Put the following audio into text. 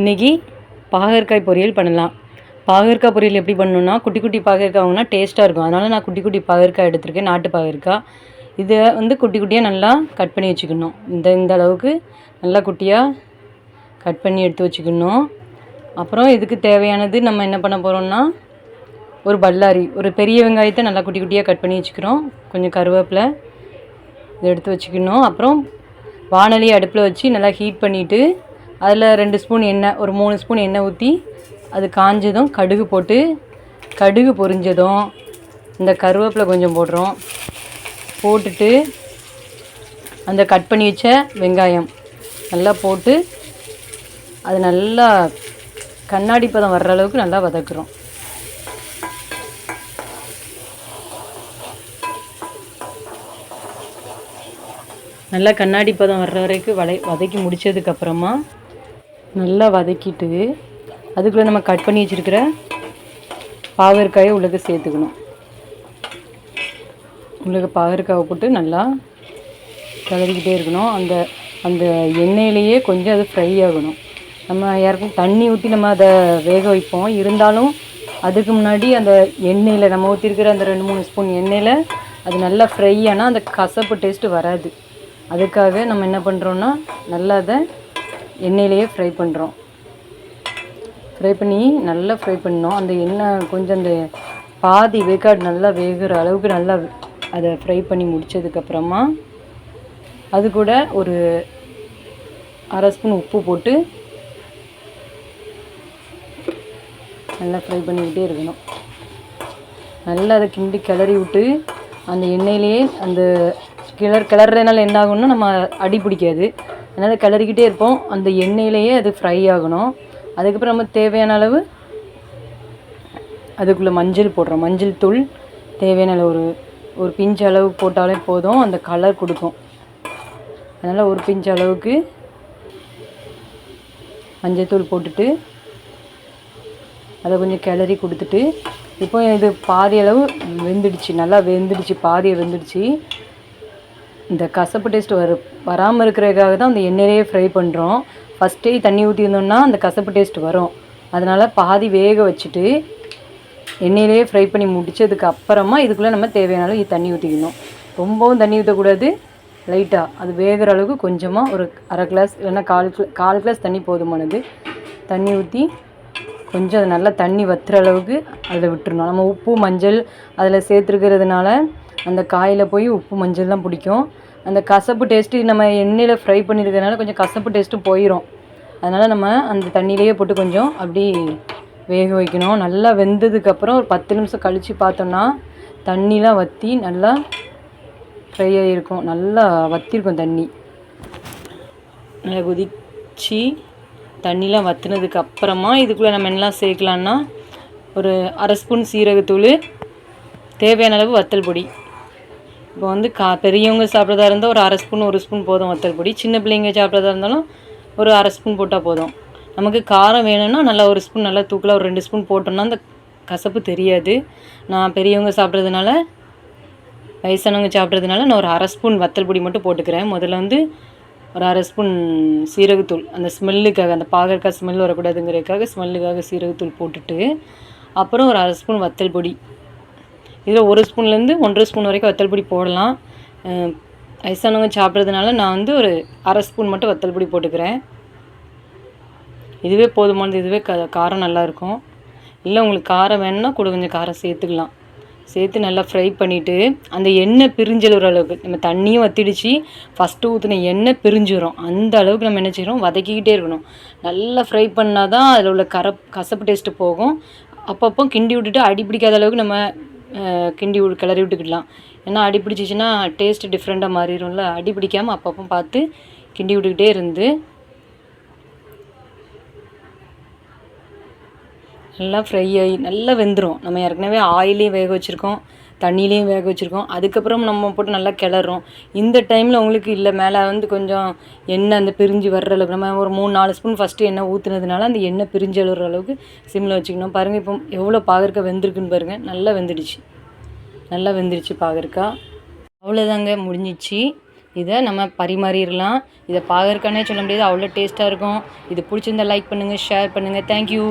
இன்றைக்கி பாகற்காய் பொரியல் பண்ணலாம். பாகற்காய் பொரியல் எப்படி பண்ணணுன்னா குட்டி குட்டி பாகற்காய் வாங்கினா டேஸ்ட்டாக இருக்கும். அதனால் நான் குட்டி குட்டி பாகற்காய் எடுத்திருக்கேன் நாட்டு பாகற்காய். இதை வந்து குட்டி குட்டியாக நல்லா கட் பண்ணி வச்சுக்கணும். இந்த இந்த அளவுக்கு நல்லா குட்டியாக கட் பண்ணி எடுத்து வச்சுக்கணும். அப்புறம் இதுக்கு தேவையானது நம்ம என்ன பண்ண போகிறோம்னா ஒரு பல்லாரி ஒரு பெரிய வெங்காயத்தை நல்லா குட்டி குட்டியாக கட் பண்ணி வச்சுக்கிறோம். கொஞ்சம் கருவேப்பிலை இதை எடுத்து வச்சுக்கணும். அப்புறம் வானொலி அடுப்பில் வச்சு நல்லா ஹீட் பண்ணிவிட்டு அதில் ரெண்டு ஸ்பூன் எண்ணெய் ஒரு மூணு ஸ்பூன் எண்ணெய் ஊற்றி அது காஞ்சதும் கடுகு போட்டு கடுகு பொரிஞ்சதும் இந்த கருவேப்பிலை கொஞ்சம் போடுறோம். போட்டுட்டு அந்த கட் பண்ணி வச்ச வெங்காயம் நல்லா போட்டு அது நல்லா கண்ணாடி பதம் வர்ற அளவுக்கு நல்லா வதக்குறோம். நல்லா கண்ணாடி பதம் வர்ற வரைக்கும் வளை வதக்கி முடிச்சதுக்கப்புறமா நல்லா வதக்கிட்டு அதுக்குள்ளே நம்ம கட் பண்ணி வச்சுருக்கிற பாகற்காயை உள்ளது சேர்த்துக்கணும். உள்ளுக்கு பாகற்காவை போட்டு நல்லா கிளறிக்கிட்டே இருக்கணும். அந்த அந்த எண்ணெயிலேயே கொஞ்சம் அது ஃப்ரை ஆகணும். நம்ம யாருக்கும் தண்ணி ஊற்றி நம்ம அதை வேக வைப்போம். இருந்தாலும் அதுக்கு முன்னாடி அந்த எண்ணெயில் நம்ம ஊற்றிருக்கிற அந்த ரெண்டு மூணு ஸ்பூன் எண்ணெயில் அது நல்லா ஃப்ரை ஆனால் அந்த கசப்பு டேஸ்ட்டு வராது. அதுக்காக நம்ம என்ன பண்ணுறோன்னா நல்லா அதை எண்ணெயிலேயே ஃப்ரை பண்ணுறோம் ஃப்ரை பண்ணி நல்லா ஃப்ரை பண்ணோம். அந்த எண்ணெய் கொஞ்சம் அந்த பாதி வேக்காடு நல்லா வேகிற அளவுக்கு நல்லா அதை ஃப்ரை பண்ணி முடிச்சதுக்கப்புறமா அது கூட ஒரு அரை ஸ்பூன் உப்பு போட்டு நல்லா ஃப்ரை பண்ணிக்கிட்டே இருக்கணும். நல்லா அதை கிண்டி கிளறி விட்டு அந்த எண்ணெயிலேயே அந்த கிளர் கிளறதுனால என்ன ஆகும்னா நம்ம அடி பிடிக்காது. அதனால் கிளறிக்கிட்டே இருப்போம். அந்த எண்ணெயிலேயே அது ஃப்ரை ஆகணும். அதுக்கப்புறம் நம்ம தேவையான அளவு அதுக்குள்ளே மஞ்சள் போடுறோம். மஞ்சள் தூள் தேவையான அளவு ஒரு ஒரு பிஞ்சு அளவு போட்டாலே போதும். அந்த கலர் கொடுக்கும். அதனால் ஒரு பிஞ்சு அளவுக்கு மஞ்சள்தூள் போட்டுட்டு அதை கொஞ்சம் கிளறி கொடுத்துட்டு இப்போ இது பாதி அளவு வெந்துடுச்சு. நல்லா வெந்துடுச்சு பாதியை வெந்துடுச்சு. இந்த கசப்பு டேஸ்ட் வர வராமல் இருக்கிறதுக்காக தான் அந்த எண்ணெயிலேயே ஃப்ரை பண்ணுறோம் ஃபஸ்ட்டே தண்ணி ஊற்றிருந்தோம்னா அந்த கசப்பு டேஸ்ட் வரும். அதனால் பாதி வேக வச்சுட்டு எண்ணெயிலேயே ஃப்ரை பண்ணி முடித்ததுக்கு அப்புறமா இதுக்குள்ளே நம்ம தேவையான அளவு தண்ணி ஊற்றிக்கணும் ரொம்பவும் தண்ணி ஊற்றக்கூடாது லைட்டாக அது வேகிற அளவுக்கு கொஞ்சமாக ஒரு அரை கிளாஸ் இல்லைன்னா கால் கால் கிளாஸ் தண்ணி போதுமானது. தண்ணி ஊற்றி கொஞ்சம் அது நல்லா தண்ணி வத்துற அளவுக்கு அதில் விட்டுறணும். நம்ம உப்பு மஞ்சள் அதில் சேர்த்துருக்கிறதுனால அந்த காயில் போய் உப்பு மஞ்சள்லாம் பிடிக்கும். அந்த கசப்பு டேஸ்ட்டு நம்ம எண்ணெயில் ஃப்ரை பண்ணியிருக்கிறதுனால கொஞ்சம் கசப்பு டேஸ்ட்டு போயிடும் அதனால் நம்ம அந்த தண்ணியிலேயே போட்டு கொஞ்சம் அப்படி வேக வைக்கணும். நல்லா வெந்ததுக்கப்புறம் ஒரு பத்து நிமிஷம் கழித்து பார்த்தோம்னா தண்ணிலாம் வற்றி நல்லா ஃப்ரை ஆகிருக்கும் நல்லா வற்றிருக்கும் தண்ணி. நல்லா கொதிச்சு தண்ணிலாம் வற்றினதுக்கு அப்புறமா இதுக்குள்ளே நம்ம என்னலாம் சேர்க்கலான்னா ஒரு அரை ஸ்பூன் சீரகத்தூள் தேவையான அளவு வத்தல் பொடி. இப்போ வந்து கா பெரியவங்க சாப்பிட்றதா இருந்தால் ஒரு அரை ஸ்பூன் ஒரு ஸ்பூன் போதும் வத்தல் பொடி. சின்ன பிள்ளைங்க சாப்பிட்றதா இருந்தாலும் ஒரு அரை ஸ்பூன் போட்டால் போதும். நமக்கு காரம் வேணும்னா நல்லா ஒரு ஸ்பூன் நல்லா தூக்கலாக ஒரு ரெண்டு ஸ்பூன் போட்டோம்னா அந்த கசப்பு தெரியாது. நான் பெரியவங்க சாப்பிட்றதுனால வயசானவங்க சாப்பிட்றதுனால நான் ஒரு அரை ஸ்பூன் வத்தல் பொடி மட்டும் போட்டுக்கிறேன். முதல்ல வந்து ஒரு அரை ஸ்பூன் சீரகத்தூள். அந்த ஸ்மெல்லுக்காக அந்த பாகற்காய் ஸ்மெல் வரக்கூடாதுங்கிறதுக்காக ஸ்மெல்லுக்காக சீரகத்தூள் போட்டுட்டு அப்புறம் ஒரு அரை ஸ்பூன் வத்தல் பொடி. இதில் ஒரு ஸ்பூன்லேருந்து ஒன்றரை ஸ்பூன் வரைக்கும் வத்தல் பொடி போடலாம். வயசானவங்க சாப்பிட்றதுனால நான் வந்து ஒரு அரை ஸ்பூன் மட்டும் வத்தல் பொடி போட்டுக்கிறேன். இதுவே போதுமானது இதுவே க காரம் நல்லாயிருக்கும். இல்லை உங்களுக்கு காரம் வேணும்னா கூட கொஞ்சம் காரம் சேர்த்துக்கலாம். சேர்த்து நல்லா ஃப்ரை பண்ணிவிட்டு அந்த எண்ணெய் பிரிஞ்சலுற அளவுக்கு நம்ம தண்ணியும் வத்திடுச்சு ஃபஸ்ட்டு ஊற்றின எண்ணெய் பிரிஞ்சிடும் அந்த அளவுக்கு நம்ம என்ன செய்கிறோம் வதக்கிக்கிட்டே இருக்கணும். நல்லா ஃப்ரை பண்ணால் தான் அதில் உள்ள கரப் கசப்பு டேஸ்ட்டு போகும். அப்பப்போ கிண்டி விட்டுட்டு அடி பிடிக்காத அளவுக்கு நம்ம கிண்டி விட்டு கிளறி விட்டுக்கிடலாம். ஏன்னா அடி பிடிச்சிச்சின்னா டேஸ்ட்டு டிஃப்ரெண்ட்டாக மாறிடும்ல. அடி பிடிக்காமல் அப்பப்போ பார்த்து கிண்டி விட்டுக்கிட்டே இருந்து நல்லா ஃப்ரை ஆகி நல்லா வெந்துடும் நம்ம ஏற்கனவே ஆயிலையும் வேக வச்சுருக்கோம் தண்ணியிலையும் வேக வச்சுருக்கோம். அதுக்கப்புறம் நம்ம போட்டு நல்லா கிளறோம் இந்த டைமில் உங்களுக்கு இல்லை மேலே வந்து கொஞ்சம் எண்ணெய் அந்த பிரிஞ்சு வர்ற அளவுக்கு நம்ம ஒரு மூணு நாலு ஸ்பூன் ஃபஸ்ட்டு எண்ணெய் ஊற்றுனதுனால அந்த எண்ணெய் பிரிஞ்சு அழுகிற அளவுக்கு சிம்மில் வச்சுக்கணும். பாருங்கள் இப்போ எவ்வளோ பாகற்காய் வெந்திருக்குன்னு பாருங்கள் நல்லா வெந்துடுச்சு. நல்லா வெந்துடுச்சு பாகற்காய் அவ்வளோதாங்க முடிஞ்சிச்சு. இதை நம்ம பரிமாறிடலாம். இதை பாகற்கானே சொல்ல முடியாது. அவ்வளோ டேஸ்ட்டாக இருக்கும். இது பிடிச்சிருந்தா லைக் பண்ணுங்கள் ஷேர் பண்ணுங்கள் தேங்க்யூ